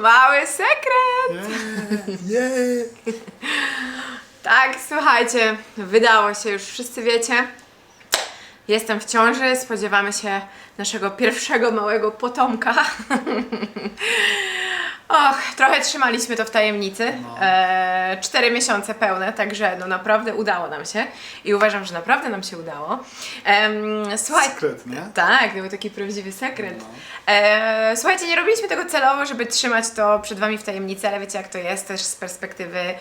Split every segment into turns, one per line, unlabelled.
Mały sekret!
Jej!
Tak, słuchajcie, wydało się, już wszyscy wiecie. Jestem w ciąży, spodziewamy się naszego pierwszego małego potomka. Och, trochę trzymaliśmy to w tajemnicy.
No.
E, cztery miesiące pełne, także no naprawdę udało nam się. I uważam, że naprawdę nam się udało. Em, słuchaj,
Sekret, nie?
tak, to był taki prawdziwy sekret.
No.
E, słuchajcie, nie robiliśmy tego celowo, żeby trzymać to przed Wami w tajemnicy, ale wiecie jak to jest też z perspektywy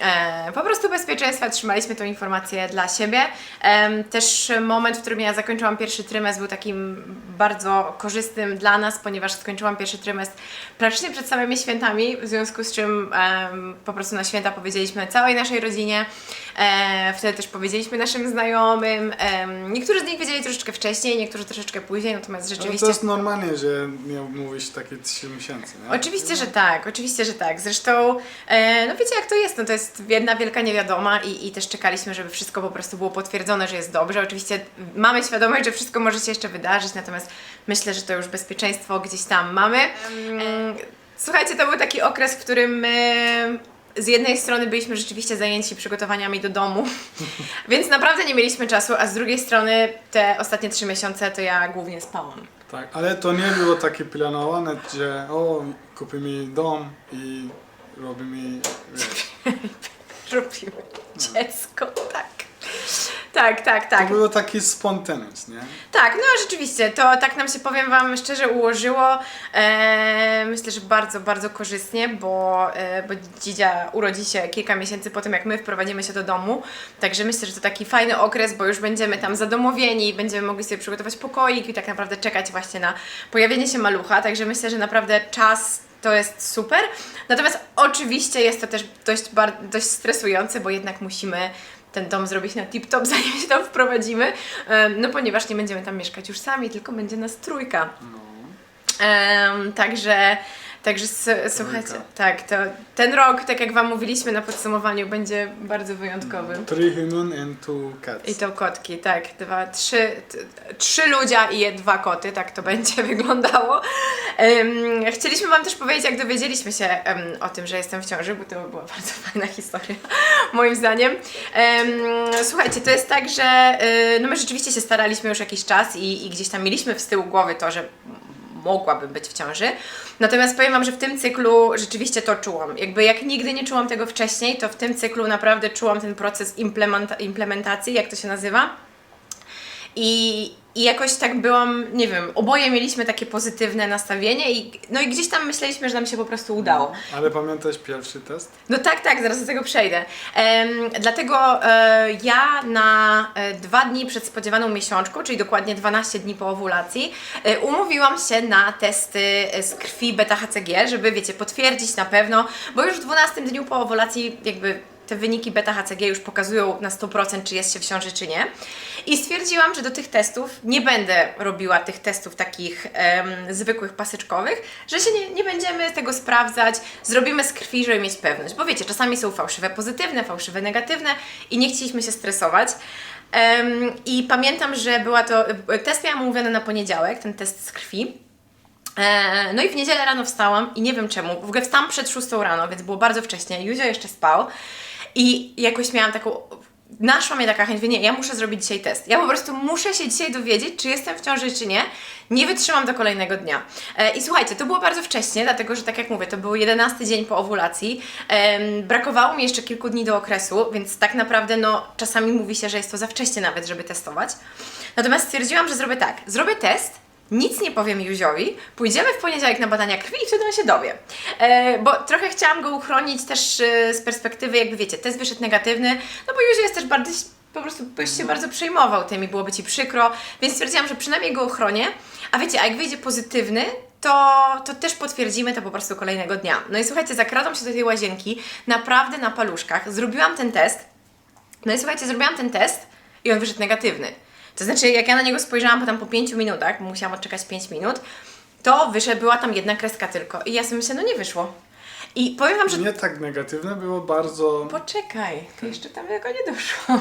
e, po prostu bezpieczeństwa. Trzymaliśmy tą informację dla siebie. Em, też moment, w którym ja zakończyłam pierwszy trymestr był takim bardzo korzystnym dla nas, ponieważ skończyłam pierwszy trymestr praktycznie przed samymi świętami, w związku z czym em, po prostu na święta powiedzieliśmy całej naszej rodzinie. E, wtedy też powiedzieliśmy naszym znajomym. Em, niektórzy z nich wiedzieli troszeczkę wcześniej, niektórzy troszeczkę później, natomiast
Ale
rzeczywiście...
to jest normalnie, że miał mówić takie 3 miesiące, nie?
Oczywiście, że tak, oczywiście, że tak. Zresztą, e, no wiecie jak to jest, no to jest jedna wielka niewiadoma i, i też czekaliśmy, żeby wszystko po prostu było potwierdzone, że jest dobrze. Oczywiście mamy świadomość, że wszystko może się jeszcze wydarzyć, natomiast myślę, że to już bezpieczeństwo gdzieś tam mamy. Słuchajcie, to był taki okres, w którym my z jednej strony byliśmy rzeczywiście zajęci przygotowaniami do domu, więc naprawdę nie mieliśmy czasu, a z drugiej strony te ostatnie trzy miesiące to ja głównie spałam.
Tak, ale to nie było takie planowane, że o, kupimy dom i robimy... wiesz.
Robimy dziecko, tak. Tak, tak,
To
tak.
było taki spontaneous, nie?
Tak, no rzeczywiście, to tak nam się, powiem Wam szczerze, ułożyło. E, myślę, że bardzo, bardzo korzystnie, bo, e, bo dzidzia urodzi się kilka miesięcy po tym, jak my wprowadzimy się do domu. Także myślę, że to taki fajny okres, bo już będziemy tam zadomowieni, będziemy mogli sobie przygotować pokoik i tak naprawdę czekać właśnie na pojawienie się malucha. Także myślę, że naprawdę czas to jest super. Natomiast oczywiście jest to też dość, dość stresujące, bo jednak musimy ten dom zrobić na tip-top, zanim się tam wprowadzimy, no ponieważ nie będziemy tam mieszkać już sami, tylko będzie nas trójka. Em, także, także słuchajcie, tak, to ten rok, tak jak Wam mówiliśmy na podsumowaniu, będzie bardzo wyjątkowy.
Three human and two cats.
I to kotki, tak. Dwa, trzy, trzy ludzia i je- dwa koty, tak to będzie wyglądało. Em, chcieliśmy Wam też powiedzieć, jak dowiedzieliśmy się em, o tym, że jestem w ciąży, bo to była bardzo fajna historia, moim zdaniem. Em, słuchajcie, to jest tak, że y, no my rzeczywiście się staraliśmy już jakiś czas i, i gdzieś tam mieliśmy z tyłu głowy to, że mogłabym być w ciąży. Natomiast powiem Wam, że w tym cyklu rzeczywiście to czułam. Jakby jak nigdy nie czułam tego wcześniej, to w tym cyklu naprawdę czułam ten proces implementa- implementacji, jak to się nazywa. I, I jakoś tak byłam, nie wiem, oboje mieliśmy takie pozytywne nastawienie i no i gdzieś tam myśleliśmy, że nam się po prostu udało.
Ale pamiętasz pierwszy test?
No tak, tak, zaraz do tego przejdę. Em, dlatego e, ja na e, dwa dni przed spodziewaną miesiączką, czyli dokładnie 12 dni po owulacji, e, umówiłam się na testy e, z krwi beta-HCG, żeby, wiecie, potwierdzić na pewno, bo już w 12 dniu po owulacji jakby te wyniki beta-HCG już pokazują na 100% czy jest się w ciąży, czy nie. I stwierdziłam, że do tych testów nie będę robiła tych testów takich zwykłych pasyczkowych, że się nie, nie będziemy tego sprawdzać, zrobimy z krwi, żeby mieć pewność. Bo wiecie, czasami są fałszywe pozytywne, fałszywe negatywne i nie chcieliśmy się stresować. I pamiętam, że była to, test miałam umówiony na poniedziałek, ten test z krwi. E, No i w niedzielę rano wstałam i nie wiem czemu, w ogóle wstałam przed 6 rano, więc było bardzo wcześnie, Józio jeszcze spał i jakoś miałam taką, naszła mnie taka chęć, mówię, nie, ja muszę zrobić dzisiaj test. Ja po prostu muszę się dzisiaj dowiedzieć, czy jestem w ciąży, czy nie. Nie wytrzymam do kolejnego dnia. E, I słuchajcie, to było bardzo wcześnie, dlatego że tak jak mówię, to był 11 dzień po owulacji. Em, brakowało mi jeszcze kilku dni do okresu, więc tak naprawdę no, czasami mówi się, że jest to za wcześnie nawet, żeby testować. Natomiast stwierdziłam, że zrobię tak, zrobię test, nic nie powiem Józiowi, pójdziemy w poniedziałek na badania krwi i wtedy on się dowie. E, bo trochę chciałam go uchronić też e, z perspektywy, jakby wiecie, test wyszedł negatywny, no bo Józio jest też bardzo, po prostu byś się bardzo przejmował tym i byłoby Ci przykro, więc stwierdziłam, że przynajmniej go uchronię, a wiecie, a jak wyjdzie pozytywny, to, to też potwierdzimy to po prostu kolejnego dnia. No i słuchajcie, zakradłam się do tej łazienki, naprawdę na paluszkach, zrobiłam ten test, no i słuchajcie, zrobiłam ten test i on wyszedł negatywny. To znaczy, jak ja na niego spojrzałam potem po 5 minutach, bo musiałam odczekać 5 minut, to wyszedł, była tam jedna kreska tylko. I ja sobie myślę, no nie wyszło. I powiem Wam, że
Nie tak negatywne, było bardzo...
Poczekaj, to jeszcze tam tego nie doszło.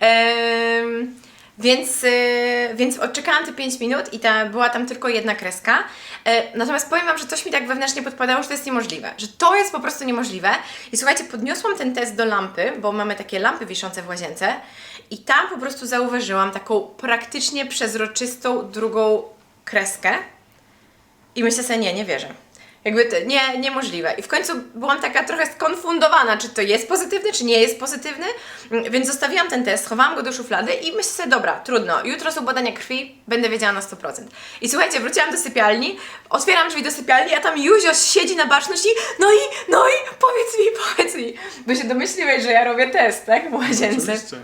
Em, Więc, y, więc odczekałam te 5 minut i ta, była tam tylko jedna kreska. E, natomiast powiem Wam, że coś mi tak wewnętrznie podpadało, że to jest niemożliwe. Że to jest po prostu niemożliwe. I słuchajcie, podniosłam ten test do lampy, bo mamy takie lampy wiszące w łazience. I tam po prostu zauważyłam taką praktycznie przezroczystą drugą kreskę. I myślę sobie, nie, nie wierzę. Jakby to nie, niemożliwe. I w końcu byłam taka trochę skonfundowana, czy to jest pozytywny, czy nie jest pozytywny. Mm, Więc zostawiłam ten test, schowałam go do szuflady i myślę sobie, dobra, trudno, jutro są badania krwi, będę wiedziała na 100%. I słuchajcie, wróciłam do sypialni, otwieram drzwi do sypialni, a tam Juzio siedzi na baczności, no i, no i powiedz mi, powiedz mi, bo się domyśliłeś, że ja robię test, tak, w łazience.
Oczywiście.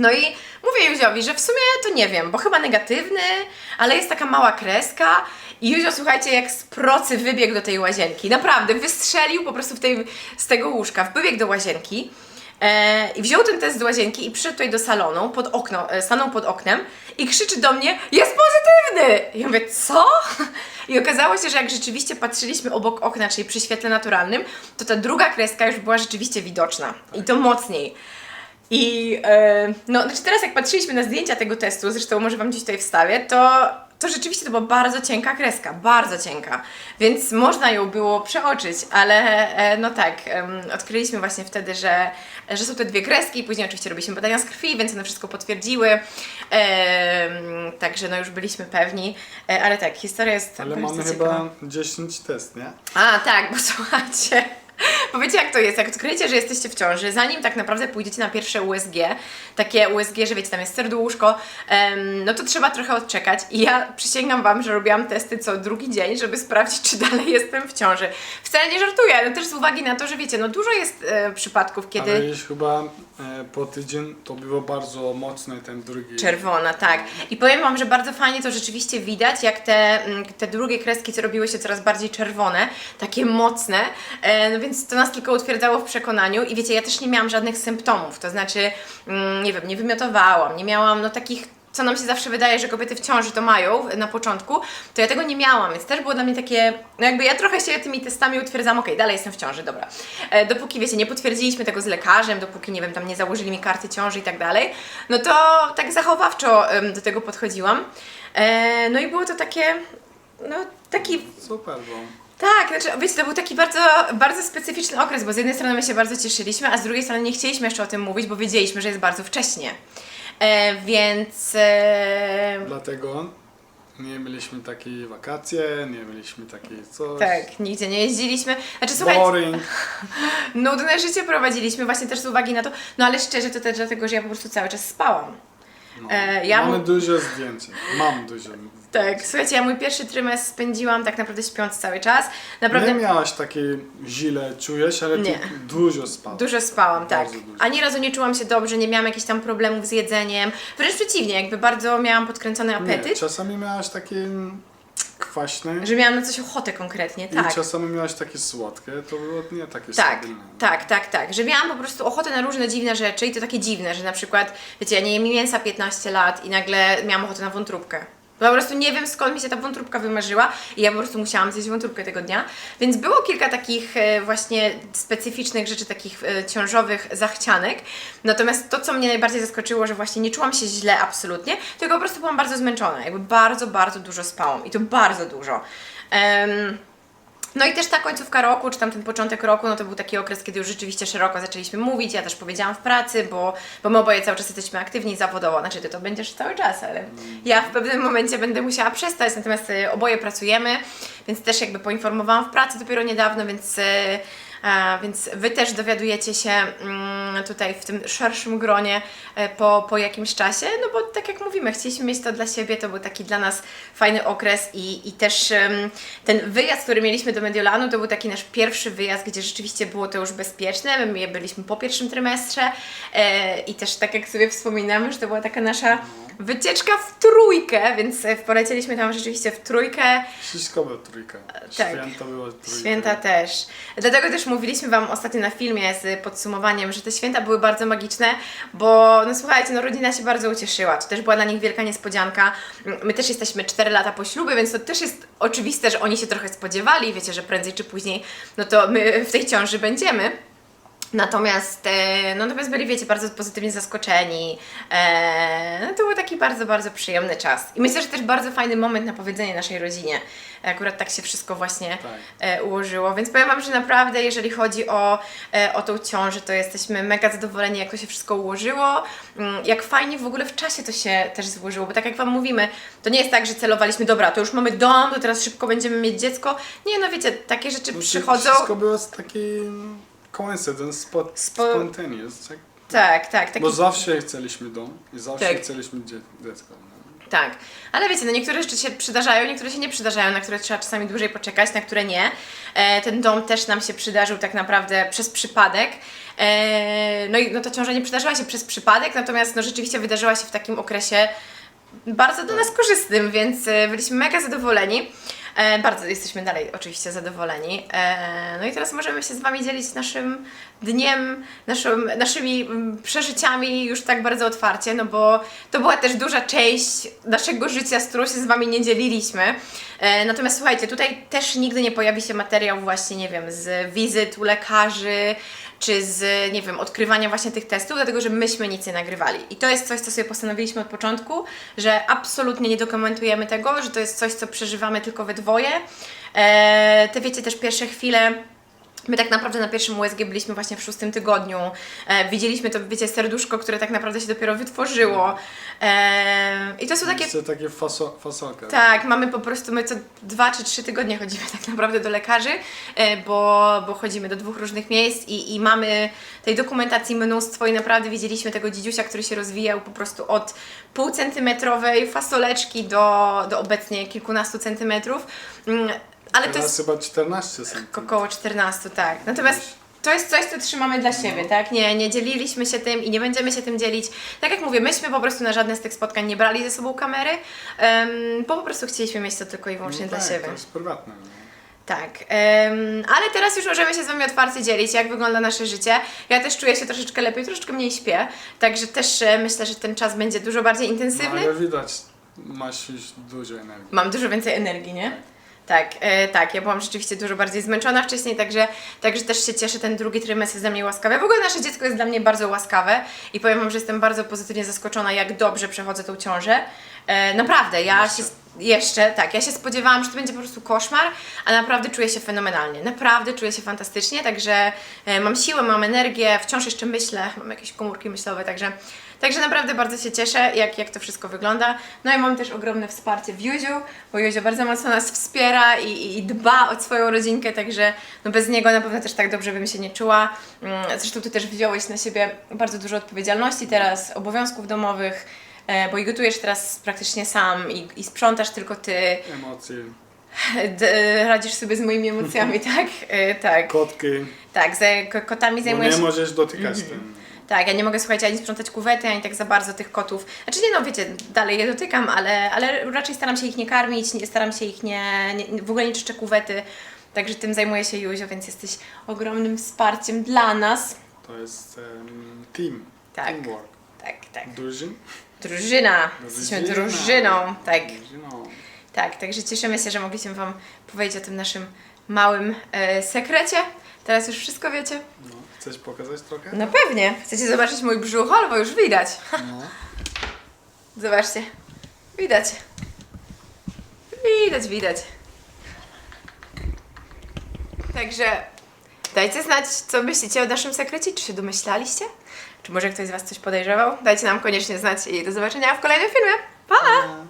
No i mówię Józiowi, że w sumie to nie wiem, bo chyba negatywny, ale jest taka mała kreska. I Józio, słuchajcie, jak z procy wybiegł do tej łazienki. Naprawdę, wystrzelił po prostu w tej, z tego łóżka, wybiegł do łazienki. E, I wziął ten test z łazienki i przyszedł tutaj do salonu, pod okno, e, stanął pod oknem i krzyczy do mnie, jest pozytywny! I ja mówię, co? I okazało się, że jak rzeczywiście patrzyliśmy obok okna, czyli przy świetle naturalnym, to ta druga kreska już była rzeczywiście widoczna. I to mocniej. I e, no, znaczy teraz jak patrzyliśmy na zdjęcia tego testu, zresztą może Wam gdzieś tutaj wstawię, to, to rzeczywiście to była bardzo cienka kreska, bardzo cienka, więc można ją było przeoczyć, ale e, no tak, odkryliśmy właśnie wtedy, że, że są te dwie kreski później oczywiście robiliśmy badania z krwi, więc one wszystko potwierdziły, także no już byliśmy pewni, e, ale tak, historia jest
Ale mamy
ciekawa.
chyba 10 test, nie?
A, tak, bo słuchajcie. Bo wiecie jak to jest, jak odkryjecie, że jesteście w ciąży, zanim tak naprawdę pójdziecie na pierwsze USG, takie USG, że wiecie, tam jest serduszko, em, no to trzeba trochę odczekać i ja przysięgam Wam, że robiłam testy co drugi dzień, żeby sprawdzić, czy dalej jestem w ciąży. Wcale nie żartuję, ale też z uwagi na to, że wiecie, no dużo jest e, przypadków, kiedy...
Ale już chyba e, po tydzień to było bardzo mocny ten drugi.
Czerwona, tak. I powiem Wam, że bardzo fajnie to rzeczywiście widać, jak te, mm, te drugie kreski, co robiły się coraz bardziej czerwone, takie mocne, e, no więc to nas tylko utwierdzało w przekonaniu i wiecie, ja też nie miałam żadnych symptomów, to znaczy, mm, nie wiem, nie wymiotowałam, nie miałam no takich co nam się zawsze wydaje, że kobiety w ciąży to mają na początku, to ja tego nie miałam, więc też było dla mnie takie, no jakby ja trochę się tymi testami utwierdzam, okej, dalej jestem w ciąży, dobra. E, dopóki, wiecie, nie potwierdziliśmy tego z lekarzem, dopóki, nie wiem, tam nie założyli mi karty ciąży i tak dalej, no to tak zachowawczo do tego podchodziłam. E, no i było to takie, no taki
Super, bo
tak, znaczy, wiecie, to był taki bardzo, bardzo specyficzny okres, bo z jednej strony my się bardzo cieszyliśmy, a z drugiej strony nie chcieliśmy jeszcze o tym mówić, bo wiedzieliśmy, że jest bardzo wcześnie. E, więc. E,
dlatego nie mieliśmy takiej wakacje, nie mieliśmy takiej coś.
tak, nigdzie nie jeździliśmy. Znaczy, słuchajcie,
Boring.
nudne życie prowadziliśmy, właśnie też z uwagi na to. No ale szczerze, to też dlatego, że ja po prostu cały czas spałam.
No.
E, ja
Mamy dużo zdjęć. Mam zdjęć.
Tak, słuchajcie, ja mój pierwszy trymestr spędziłam tak naprawdę śpiąc cały czas. Naprawdę.
Nie miałaś takiej źle czujesz, ale
Nie.
ty dużo spałaś.
Dużo spałam, tak.
Bardzo dużo.
Ani razu nie czułam się dobrze, nie miałam jakichś tam problemów z jedzeniem. Wręcz przeciwnie, jakby bardzo miałam podkręcony
Nie,
apetyt,
czasami miałaś takie kwaśne
że miałam na coś ochotę konkretnie, tak.
i czasami miałaś takie słodkie, to było nie takie
Tak,
stabilne.
tak, tak, tak. Że miałam po prostu ochotę na różne dziwne rzeczy i to takie dziwne, że na przykład, wiecie, ja nie jem mięsa 15 lat i nagle miałam ochotę na wątróbkę. Po prostu nie wiem skąd mi się ta wątróbka wymarzyła i ja po prostu musiałam zjeść wątróbkę tego dnia. Więc było kilka takich e, właśnie specyficznych rzeczy, takich e, ciążowych zachcianek. Natomiast to, co mnie najbardziej zaskoczyło, że właśnie nie czułam się źle absolutnie, tylko po prostu byłam bardzo zmęczona. Jakby bardzo, bardzo dużo spałam i to bardzo dużo. Em, no i też ta końcówka roku, czy tam ten początek roku, no to był taki okres, kiedy już rzeczywiście szeroko zaczęliśmy mówić. Ja też powiedziałam w pracy, bo, bo my oboje cały czas jesteśmy aktywni zawodowo. Znaczy, ty to będziesz cały czas, ale ja w pewnym momencie będę musiała przestać. Natomiast y, oboje pracujemy, więc też jakby poinformowałam w pracy dopiero niedawno, więc. A, więc Wy też dowiadujecie się mm, tutaj w tym szerszym gronie e, po, po jakimś czasie, no bo tak jak mówimy, chcieliśmy mieć to dla siebie, to był taki dla nas fajny okres i, i też ten wyjazd, który mieliśmy do Mediolanu, to był taki nasz pierwszy wyjazd, gdzie rzeczywiście było to już bezpieczne, my byliśmy po pierwszym trymestrze e, i też tak jak sobie wspominamy, że to była taka nasza wycieczka w trójkę, więc e, polecieliśmy tam rzeczywiście w trójkę,
Wszystko było trójka.
Tak.
Święta było trójka.
Święta też. Dlatego też mówiliśmy Wam ostatnio na filmie z podsumowaniem, że te święta były bardzo magiczne, bo no słuchajcie, no rodzina się bardzo ucieszyła. To też była dla nich wielka niespodzianka. My też jesteśmy 4 lata po ślubie, więc to też jest oczywiste, że oni się trochę spodziewali, wiecie, że prędzej czy później, no to my w tej ciąży będziemy. Natomiast, e, no, natomiast byli, wiecie, bardzo pozytywnie zaskoczeni. E, no, to był taki bardzo, bardzo przyjemny czas. I myślę, że też bardzo fajny moment na powiedzenie naszej rodzinie. Akurat tak się wszystko właśnie
Tak.
e, ułożyło. Więc powiem Wam, że naprawdę, jeżeli chodzi o, e, o tą ciążę, to jesteśmy mega zadowoleni, jak to się wszystko ułożyło. Mm, Jak fajnie w ogóle w czasie to się też złożyło. Bo tak jak Wam mówimy, to nie jest tak, że celowaliśmy, dobra, to już mamy dom, to teraz szybko będziemy mieć dziecko. Nie, no wiecie, takie rzeczy
No,
przychodzą.
Wszystko było taki coincidence, spot,
Spo-
spontaneous. Tak?
Tak, tak. Taki
Bo zawsze chcieliśmy dom i zawsze
Tak.
chcieliśmy dzie- dziecko.
Tak, ale wiecie, no niektóre rzeczy się przydarzają, niektóre się nie przydarzają, na które trzeba czasami dłużej poczekać, na które nie. E, ten dom też nam się przydarzył tak naprawdę przez przypadek. E, no i no ta ciąża nie przydarzyła się przez przypadek, natomiast no rzeczywiście wydarzyła się w takim okresie bardzo dla nas korzystnym, więc e, byliśmy mega zadowoleni. E, bardzo jesteśmy dalej oczywiście zadowoleni. E, no i teraz możemy się z Wami dzielić naszym dniem, naszym, naszymi mm, przeżyciami już tak bardzo otwarcie, no bo to była też duża część naszego życia, z którą się z Wami nie dzieliliśmy. E, natomiast słuchajcie, tutaj też nigdy nie pojawi się materiał właśnie, nie wiem, z wizyt u lekarzy, czy z, nie wiem, odkrywania właśnie tych testów, dlatego że myśmy nic nie nagrywali. I to jest coś, co sobie postanowiliśmy od początku, że absolutnie nie dokumentujemy tego, że to jest coś, co przeżywamy tylko we dwoje. E, te wiecie, też pierwsze chwile My tak naprawdę na pierwszym USG byliśmy właśnie w szóstym tygodniu. E, widzieliśmy to, wiecie, serduszko, które tak naprawdę się dopiero wytworzyło. E, I to są takie
Jeszcze takie faso, fasolka.
tak, mamy po prostu, my co dwa czy trzy tygodnie chodzimy tak naprawdę do lekarzy, e, bo, bo chodzimy do dwóch różnych miejsc i, i mamy tej dokumentacji mnóstwo i naprawdę widzieliśmy tego dzidziusia, który się rozwijał po prostu od półcentymetrowej fasoleczki do, do obecnie kilkunastu centymetrów. Ale to jest
chyba 14 cm.
około 14, tak. Natomiast to jest coś, co trzymamy dla siebie, tak? Nie, nie dzieliliśmy się tym i nie będziemy się tym dzielić. Tak jak mówię, myśmy po prostu na żadne z tych spotkań nie brali ze sobą kamery, em, bo po prostu chcieliśmy mieć to tylko i wyłącznie
No
dla
tak,
siebie.
To jest prywatne. no.
Tak, em, ale teraz już możemy się z Wami otwarcie dzielić, jak wygląda nasze życie. Ja też czuję się troszeczkę lepiej, troszeczkę mniej śpię, także też e, myślę, że ten czas będzie dużo bardziej
No,
intensywny.
ale widać, masz już dużo energii.
Mam dużo więcej energii, nie? Tak, e, tak, ja byłam rzeczywiście dużo bardziej zmęczona wcześniej, także, także też się cieszę, ten drugi trymestr jest dla mnie łaskawy. W ogóle nasze dziecko jest dla mnie bardzo łaskawe i powiem Wam, że jestem bardzo pozytywnie zaskoczona, jak dobrze przechodzę tą ciążę. E, naprawdę, ja się... Jeszcze, tak, ja się spodziewałam, że to będzie po prostu koszmar, a naprawdę czuję się fenomenalnie. Naprawdę czuję się fantastycznie, także e, mam siłę, mam energię, wciąż jeszcze myślę, mam jakieś komórki myślowe, także, także naprawdę bardzo się cieszę, jak, jak to wszystko wygląda. No i mam też ogromne wsparcie w Juziu, bo Juzio bardzo mocno nas wspiera i, i dba o swoją rodzinkę, także no bez niego na pewno też tak dobrze bym się nie czuła. Mm, Zresztą Ty też wziąłeś na siebie bardzo dużo odpowiedzialności teraz, obowiązków domowych, bo i gotujesz teraz praktycznie sam i, i sprzątasz tylko Ty.
Emocje,
D- radzisz sobie z moimi emocjami, tak? E, tak.
kotki,
Tak, ko- kotami
bo
zajmuję
nie
się.
możesz dotykać tym.
Tak, ja nie mogę słuchajcie ani sprzątać kuwety, ani tak za bardzo tych kotów. Znaczy nie no, wiecie, dalej je dotykam, ale, ale raczej staram się ich nie karmić, nie, staram się ich nie, nie. W ogóle nie czyszczę kuwety. Także tym zajmuje się Józio, więc jesteś ogromnym wsparciem dla nas.
To jest em, team,
Tak.
teamwork.
Tak, tak. Drużyna. Jesteśmy drużyną, tak. Tak, także cieszymy się, że mogliśmy Wam powiedzieć o tym naszym małym e, sekrecie. Teraz już wszystko wiecie.
No, chcesz pokazać trochę?
No pewnie. Chcecie zobaczyć mój brzuchol, bo już widać.
No.
Zobaczcie. Widać. Widać, widać. Także dajcie znać, co myślicie o naszym sekrecie. Czy się domyślaliście? Czy może ktoś z Was coś podejrzewał? Dajcie nam koniecznie znać i do zobaczenia w kolejnym filmie.
Pa!